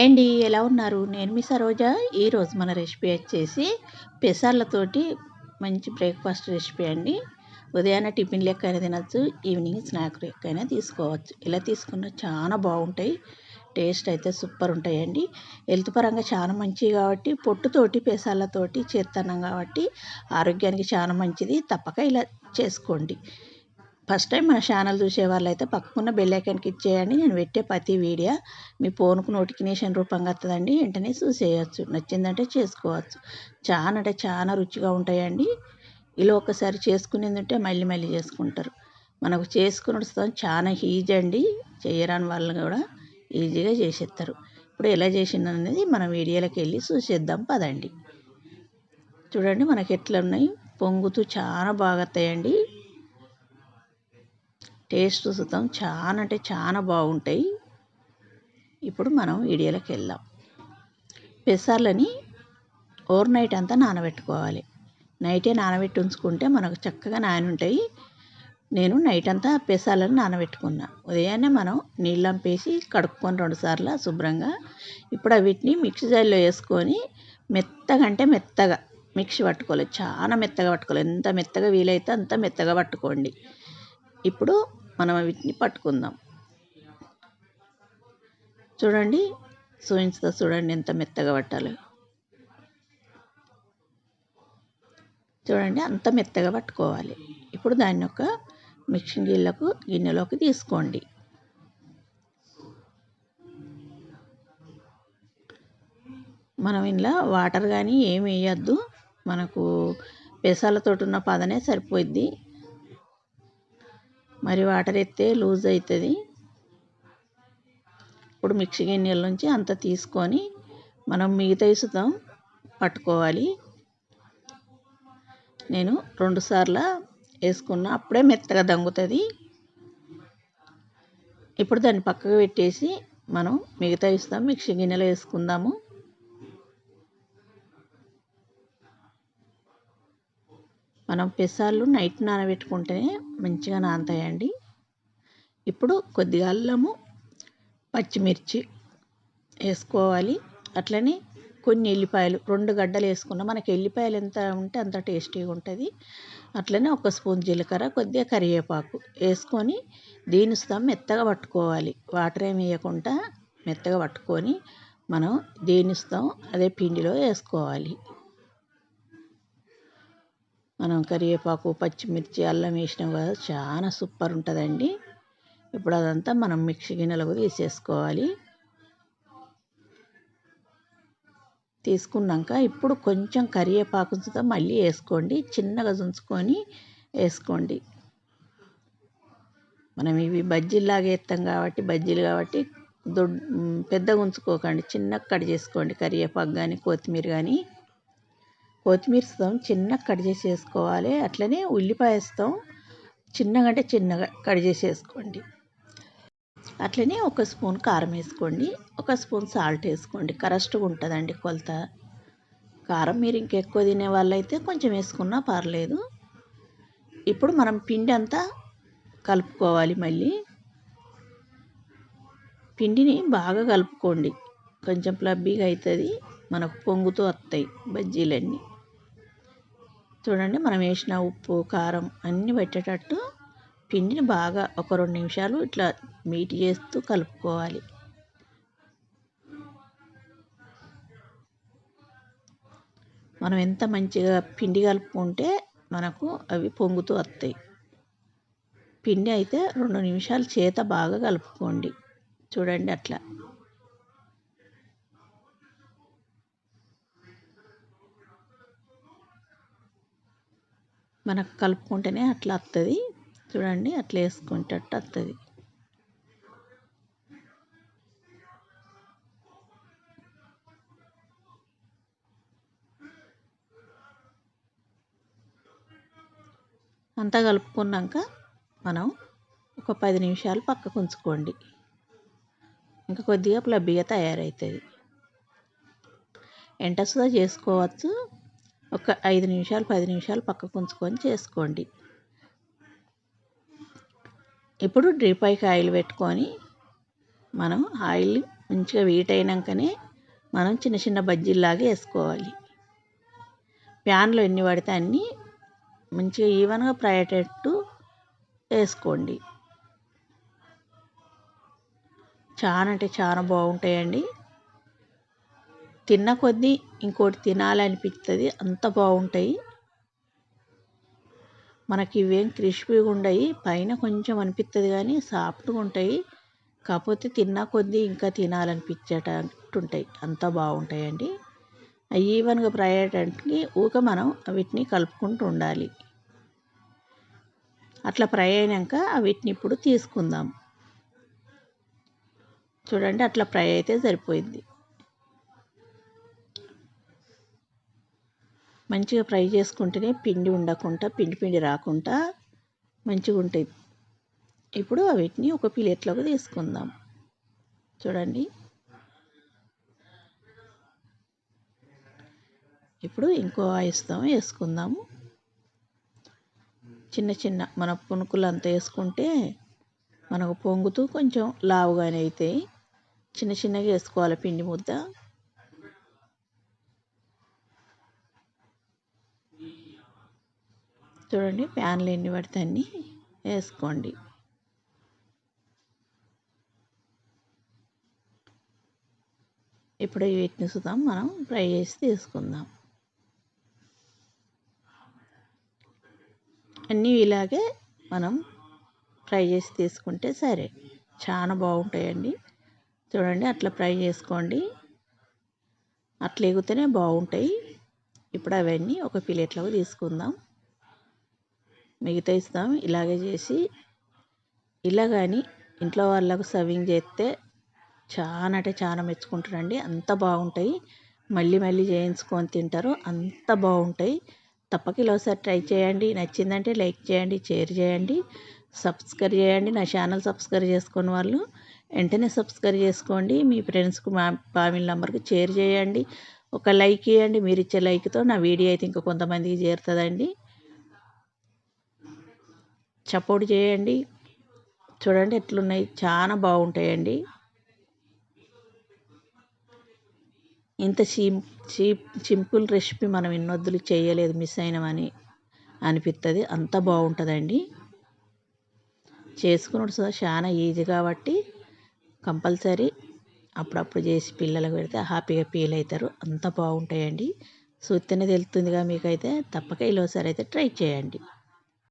అండి ఎలా ఉన్నారు? నేను మీ సరోజ. ఈరోజు మన రెసిపీ వచ్చేసి పెసర్లతోటి మంచి బ్రేక్ఫాస్ట్ రెసిపీ అండి. ఉదయాన్నే టిఫిన్ లెక్కైనా తినచ్చు ఈవినింగ్ స్నాక్ లెక్క అయినా తీసుకోవచ్చు. ఇలా తీసుకున్న చాలా బాగుంటాయి. టేస్ట్ అయితే సూపర్ ఉంటాయండి. హెల్త్ పరంగా చాలా మంచివి కాబట్టి పొట్టుతోటి పెసాలతోటి చేస్తున్నాం కాబట్టి ఆరోగ్యానికి చాలా మంచిది. తప్పక ఇలా చేసుకోండి. ఫస్ట్ టైం మన ఛానల్ చూసే వాళ్ళైతే పక్కకున్న బెల్ ఐకాన్కి ఇచ్చేయండి. నేను పెట్టే ప్రతి వీడియో మీ ఫోన్కు నోటిఫికేషన్ రూపంగా వస్తుందండి వెంటనే చూసేయచ్చు. నచ్చిందంటే చేసుకోవచ్చు. చాలా అంటే చాలా రుచిగా ఉంటాయండి. ఇలా ఒకసారి చేసుకునేందుంటే మళ్ళీ మళ్ళీ చేసుకుంటారు. మనకు చేసుకుని చాలా ఈజీ అండి. చేయరాని వాళ్ళు కూడా ఈజీగా చేసేస్తారు ఇప్పుడు ఎలా చేసింది అనేది వీడియోలోకి వెళ్ళి చూసేద్దాం. పదండి. చూడండి మనకి ఎట్లా ఉన్నాయి పొంగుతూ చాలా బాగా వస్తాయండి టేస్ట్ సుతం చాలా అంటే చాలా బాగుంటాయి. ఇప్పుడు మనం వీడియోలోకి వెళ్దాం. పెసర్లని ఓవర్ నైట్ అంతా నానబెట్టుకోవాలి. నైటే నానబెట్టి ఉంచుకుంటే మనకు చక్కగా నాని ఉంటాయి నేను నైట్ అంతా పెసాలని నానబెట్టుకున్నా. ఉదయాన్నే మనం నీళ్ళంపేసి కడుక్కొని రెండుసార్లు శుభ్రంగా ఇప్పుడు వీటిని మిక్సీ జార్లో వేసుకొని మెత్తగా అంటే మెత్తగా మిక్సీ పట్టుకోవాలి. చాలా మెత్తగా పట్టుకోవాలి. ఎంత మెత్తగా వీలైతే అంత మెత్తగా పట్టుకోండి. ఇప్పుడు మనం వీటిని పట్టుకుందాం. చూడండి చూపించుతా చూడండి ఎంత మెత్తగా పట్టాలి. చూడండి అంత మెత్తగా పట్టుకోవాలి. ఇప్పుడు దాన్ని ఒక మిక్సింగ్ గిన్నెలకు గిన్నెలోకి తీసుకోండి. మనం ఇంట్లో వాటర్ కానీ ఏమి వేయద్దు. మనకు పెసాలతో ఉన్న పదనే సరిపోయిద్ది. మరి వాటర్ ఎత్తే లూజ్ అవుతుంది. ఇప్పుడు మిక్సీ గిన్నెల నుంచి అంత తీసుకొని మనం మిగతా ఇసుతాం పట్టుకోవాలి. నేను రెండు సార్లు వేసుకున్న అప్పుడే మెత్తగా దంగుతుంది. ఇప్పుడు దాన్ని పక్కకు పెట్టేసి మనం మిగతా ఇస్తాం మిక్సీ గిన్నెలో వేసుకుందాము. మనం పెసాలు నైట్ నానబెట్టుకుంటేనే మంచిగా నానతాయండి. ఇప్పుడు కొద్దిగా అల్లము పచ్చిమిర్చి వేసుకోవాలి. అట్లనే కొన్ని ఎల్లిపాయలు రెండు గడ్డలు వేసుకున్న మనకి ఎల్లిపాయలు ఎంత ఉంటే అంత టేస్టీగా ఉంటుంది. అట్లనే ఒక స్పూన్ జీలకర్ర కొద్దిగా కరివేపాకు వేసుకొని దీని స్థం మెత్తగా పట్టుకోవాలి. వాటర్ ఏమి వేయకుండా మెత్తగా పట్టుకొని మనం దీని అదే పిండిలో వేసుకోవాలి. మనం కరివేపాకు పచ్చిమిర్చి అల్లం వేసినాం కదా చాలా సూపర్ ఉంటుందండి. ఇప్పుడు అదంతా మనం మిక్సీ గిన్నెలకు తీసేసుకోవాలి తీసుకున్నాక ఇప్పుడు కొంచెం కరివేపాకు మళ్ళీ వేసుకోండి. చిన్నగా చుంచుకొని వేసుకోండి. మనం ఇవి బజ్జీలాగా వేస్తాం కాబట్టి బజ్జీలు కాబట్టి దొడ్ పెద్దగా ఉంచుకోకండి. చిన్నగా కట్ చేసుకోండి. కరివేపాకు కానీ కొత్తిమీర కానీ కొత్తిమీర ఇస్తాం చిన్నగా కట్ చేసి వేసుకోవాలి అట్లనే ఉల్లిపాయ ఇస్తాం చిన్నగా అంటే చిన్నగా కట్ చేసి వేసుకోండి అట్లనే ఒక స్పూన్ కారం వేసుకోండి. ఒక స్పూన్ సాల్ట్ వేసుకోండి. కరెక్ట్గా ఉంటుందండి కొలత. కారం మీరు ఇంకెక్కువ తినే వాళ్ళైతే కొంచెం వేసుకున్నా పర్లేదు. ఇప్పుడు మనం పిండి అంతా కలుపుకోవాలి మళ్ళీ. పిండిని బాగా కలుపుకోండి. కొంచెం ప్లబ్బీగా అవుతుంది మనకు పొంగుతూ వస్తాయి బజ్జీలన్నీ. చూడండి మనం వేసిన ఉప్పు కారం అన్నీ పెట్టేటట్టు పిండిని బాగా ఒక రెండు నిమిషాలు ఇట్లా మీట్ చేస్తూ కలుపుకోవాలి. మనం ఎంత మంచిగా పిండి కలుపుకుంటే మనకు అవి పొంగుతూ వస్తాయి. పిండి అయితే రెండు నిమిషాలు చేత బాగా కలుపుకోండి. చూడండి అట్లా. మనకు కలుపుకుంటేనే అట్లా వస్తుంది చూడండి అట్లా వేసుకుంటట్టు వస్తుంది అంతా కలుపుకున్నాక మనం ఒక పది నిమిషాలు పక్కకు ఉంచుకోండి. ఇంకా కొద్దిగా ప్లబ్బిగా తయారవుతుంది ఎంటసుగా చేసుకోవచ్చు. ఒక ఐదు నిమిషాలు పది నిమిషాలు పక్కకు ఉంచుకొని చేసుకోండి. ఇప్పుడు డ్రీప్ పైకి ఆయిల్ పెట్టుకొని మనం ఆయిల్ మంచిగా వీట్ అయినాకనే మనం చిన్న చిన్న బజ్జీల్లాగా వేసుకోవాలి. ప్యాన్లో ఎన్ని పడితే అన్నీ మంచిగా ఈవెన్గా ఫ్రై అయ్యేటట్టు వేసుకోండి. చాలా అంటే చాలా బాగుంటాయండి. తిన్న కొద్దీ ఇంకోటి తినాలనిపిస్తుంది అంత బాగుంటాయి మనకి ఇవేం క్రిస్పీగా ఉండయి. పైన కొంచెం అనిపిస్తుంది కానీ సాఫ్ట్గా ఉంటాయి. కాకపోతే తిన్న కొద్దీ ఇంకా తినాలనిపించేటట్టుంటాయి అంత బాగుంటాయండి ఈవెన్గా ఫ్రై అయ్యేటానికి ఊక మనం వీటిని కలుపుకుంటూ ఉండాలి. అట్లా ఫ్రై అయినాక వీటిని ఇప్పుడు తీసుకుందాం. చూడండి అట్లా ఫ్రై అయితే సరిపోయింది. మంచిగా ఫ్రై చేసుకుంటేనే పిండి ఉండకుండా పిండి పిండి రాకుండా మంచిగా ఉంటాయి. ఇప్పుడు వీటిని ఒక ప్లేట్లోకి తీసుకుందాం. చూడండి. ఇప్పుడు ఇంకో ఆయిస్తాం వేసుకుందాము. చిన్న చిన్న మన పునుకులు అంతా వేసుకుంటే మనకు పొంగుతూ కొంచెం లావుగానే అవుతాయి. చిన్న చిన్నగా వేసుకోవాలి పిండి ముద్ద. చూడండి ప్యాన్లు ఎన్ని పడితే అన్నీ వేసుకోండి. ఇప్పుడు వీటిని సుతాం మనం ఫ్రై చేసి తీసుకుందాం. అన్నీ ఇలాగే మనం ఫ్రై చేసి తీసుకుంటే సరే. చాలా బాగుంటాయండి. చూడండి అట్లా ఫ్రై చేసుకోండి. అట్లా ఎగితేనే బాగుంటాయి. ఇప్పుడు అవన్నీ ఒక ప్లేట్లోకి తీసుకుందాం. మిగతా ఇస్తాం. ఇలాగే చేసి ఇలా కానీ ఇంట్లో వాళ్ళకు సర్వింగ్ చేస్తే చాలా అంటే చాలా మెచ్చుకుంటారండి. అంత బాగుంటాయి. మళ్ళీ మళ్ళీ చేయించుకొని తింటారు. అంత బాగుంటాయి. తప్పక ఇలా ఒకసారి ట్రై చేయండి. నచ్చిందంటే లైక్ చేయండి షేర్ చేయండి సబ్స్క్రైబ్ చేయండి. నా ఛానల్ సబ్స్క్రైబ్ చేసుకున్న వాళ్ళు వెంటనే సబ్స్క్రైబ్ చేసుకోండి. మీ ఫ్రెండ్స్కి మా ఫ్యామిలీ నెంబర్కి షేర్ చేయండి. ఒక లైక్ ఇవ్వండి మీరు ఇచ్చే లైక్తో నా వీడియో అయితే ఇంకా కొంతమందికి చేరుతుందండి. సపోర్ట్ చేయండి. చూడండి ఎట్లున్నాయి. చాలా బాగుంటాయండి. ఇంత సిం సింపుల్ రెసిపీ మనం ఇన్నొద్దులు చేయలేదు మిస్ అయినామని అనిపిస్తుంది అంత బాగుంటుందండి. చేసుకున్నాడు సో చాలా ఈజీ కాబట్టి కంపల్సరీ అప్పుడప్పుడు చేసి పిల్లలకు పెడితే హ్యాపీగా ఫీల్ అవుతారు అంత బాగుంటాయండి. చూస్తేనే తెలుస్తుందిగా మీకైతే. తప్పక ఇలా అయితే ట్రై చేయండి.